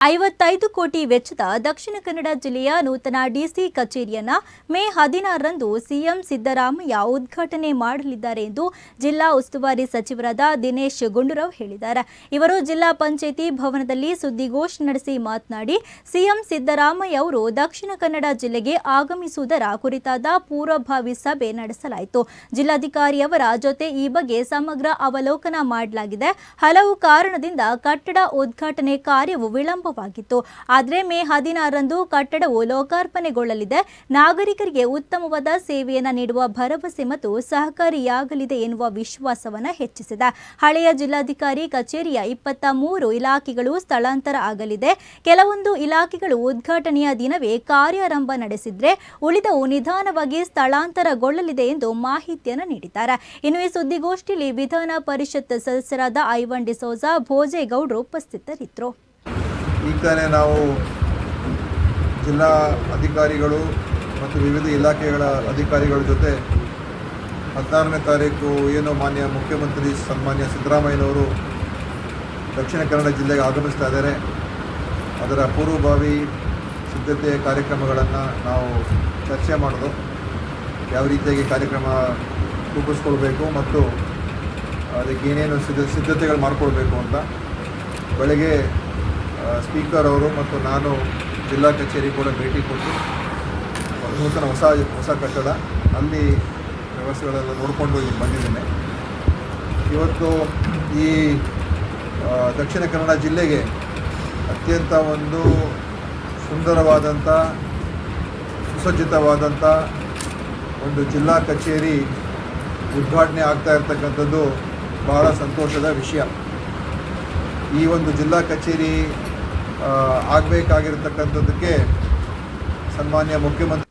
ಐವತ್ತೈದು ಕೋಟಿ ವೆಚ್ಚದ ದಕ್ಷಿಣ ಕನ್ನಡ ಜಿಲ್ಲೆಯ ನೂತನ ಡಿಸಿ ಕಚೇರಿಯನ್ನು ಮೇ ಹದಿನಾರರಂದು ಸಿಎಂ ಸಿದ್ದರಾಮಯ್ಯ ಉದ್ಘಾಟನೆ ಮಾಡಲಿದ್ದಾರೆ ಎಂದು ಜಿಲ್ಲಾ ಉಸ್ತುವಾರಿ ಸಚಿವರಾದ ದಿನೇಶ್ ಗುಂಡೂರಾವ್ ಹೇಳಿದ್ದಾರೆ. ಇವರು ಜಿಲ್ಲಾ ಪಂಚಾಯಿತಿ ಭವನದಲ್ಲಿ ಸುದ್ದಿಗೋಷ್ಠಿ ನಡೆಸಿ ಮಾತನಾಡಿ, ಸಿಎಂ ಸಿದ್ದರಾಮಯ್ಯ ಅವರು ದಕ್ಷಿಣ ಕನ್ನಡ ಜಿಲ್ಲೆಗೆ ಆಗಮಿಸುವುದರ ಕುರಿತಾದ ಪೂರ್ವಭಾವಿ ಸಭೆ ನಡೆಸಲಾಯಿತು. ಜಿಲ್ಲಾಧಿಕಾರಿಯವರ ಜೊತೆ ಈ ಬಗ್ಗೆ ಸಮಗ್ರ ಅವಲೋಕನ ಮಾಡಲಾಗಿದೆ. ಹಲವು ಕಾರಣದಿಂದ ಕಟ್ಟಡ ಉದ್ಘಾಟನೆ ಕಾರ್ಯವು ವಿಳಂಬವಾಗಿತ್ತು. ಆದರೆ ಮೇ ಹದಿನಾರರಂದು ಕಟ್ಟಡವು ಲೋಕಾರ್ಪಣೆಗೊಳ್ಳಲಿದೆ. ನಾಗರಿಕರಿಗೆ ಉತ್ತಮವಾದ ಸೇವೆಯನ್ನು ನೀಡುವ ಭರವಸೆ ಮತ್ತು ಸಹಕಾರಿಯಾಗಲಿದೆ ಎನ್ನುವ ವಿಶ್ವಾಸವನ್ನು ಹೆಚ್ಚಿಸಿದೆ. ಹಳೆಯ ಜಿಲ್ಲಾಧಿಕಾರಿ ಕಚೇರಿಯ ಇಪ್ಪತ್ತ ಮೂರು ಇಲಾಖೆಗಳು ಸ್ಥಳಾಂತರ ಆಗಲಿದೆ. ಕೆಲವೊಂದು ಇಲಾಖೆಗಳು ಉದ್ಘಾಟನೆಯ ದಿನವೇ ಕಾರ್ಯಾರಂಭ ನಡೆಸಿದ್ರೆ ಉಳಿದವು ನಿಧಾನವಾಗಿ ಸ್ಥಳಾಂತರಗೊಳ್ಳಲಿದೆ ಎಂದು ಮಾಹಿತಿಯನ್ನು ನೀಡಿದ್ದಾರೆ. ಇನ್ನು ಈ ಸುದ್ದಿಗೋಷ್ಠಿಯಲ್ಲಿ ವಿಧಾನ ಪರಿಷತ್ ಸದಸ್ಯರಾದ ಐವನ್ ಡಿಸೋಜಾ ಭೋಜೇಗೌಡರು ಉಪಸ್ಥಿತರಿದ್ದರು. ಈಗ ತಾನೇ ನಾವು ಜಿಲ್ಲಾ ಅಧಿಕಾರಿಗಳು ಮತ್ತು ವಿವಿಧ ಇಲಾಖೆಗಳ ಅಧಿಕಾರಿಗಳ ಜೊತೆ ಹದಿನಾರನೇ ತಾರೀಕು ಏನು ಮಾನ್ಯ ಮುಖ್ಯಮಂತ್ರಿ ಸನ್ಮಾನ್ಯ ಸಿದ್ದರಾಮಯ್ಯನವರು ದಕ್ಷಿಣ ಕನ್ನಡ ಜಿಲ್ಲೆಗೆ ಆಗಮಿಸ್ತಾ ಇದ್ದಾರೆ. ಅದರ ಪೂರ್ವಭಾವಿ ಸಿದ್ಧತೆಯ ಕಾರ್ಯಕ್ರಮಗಳನ್ನು ನಾವು ಚರ್ಚೆ ಮಾಡೋದು. ಯಾವ ರೀತಿಯಾಗಿ ಕಾರ್ಯಕ್ರಮ ರೂಪಿಸ್ಕೊಳ್ಬೇಕು ಮತ್ತು ಅದಕ್ಕೆ ಏನೇನು ಸಿದ್ಧ, ಸಿದ್ಧತೆಗಳು ಮಾಡಿಕೊಳ್ಬೇಕು ಅಂತ. ಬೆಳಗ್ಗೆ ಸ್ಪೀಕರ್ ಅವರು ಮತ್ತು ನಾನು ಜಿಲ್ಲಾ ಕಚೇರಿ ಕೂಡ ಭೇಟಿ ಕೊಟ್ಟು ನೂತನ ಹೊಸ ಹೊಸ ಕಟ್ಟಡ, ಅಲ್ಲಿ ವ್ಯವಸ್ಥೆಗಳೆಲ್ಲ ನೋಡಿಕೊಂಡು ಇಲ್ಲಿ ಬಂದಿದ್ದೇನೆ. ಇವತ್ತು ಈ ದಕ್ಷಿಣ ಕನ್ನಡ ಜಿಲ್ಲೆಗೆ ಅತ್ಯಂತ ಒಂದು ಸುಂದರವಾದಂಥ, ಸುಸಜ್ಜಿತವಾದಂಥ ಒಂದು ಜಿಲ್ಲಾ ಕಚೇರಿ ಉದ್ಘಾಟನೆ ಆಗ್ತಾ ಇರತಕ್ಕಂಥದ್ದು ಬಹಳ ಸಂತೋಷದ ವಿಷಯ. ಈ ಒಂದು ಜಿಲ್ಲಾ ಕಚೇರಿ ಆಗಬೇಕಾಗಿರ್ತಕ್ಕಂಥದ್ದಕ್ಕೆ ಸನ್ಮಾನ್ಯ ಮುಖ್ಯಮಂತ್ರಿ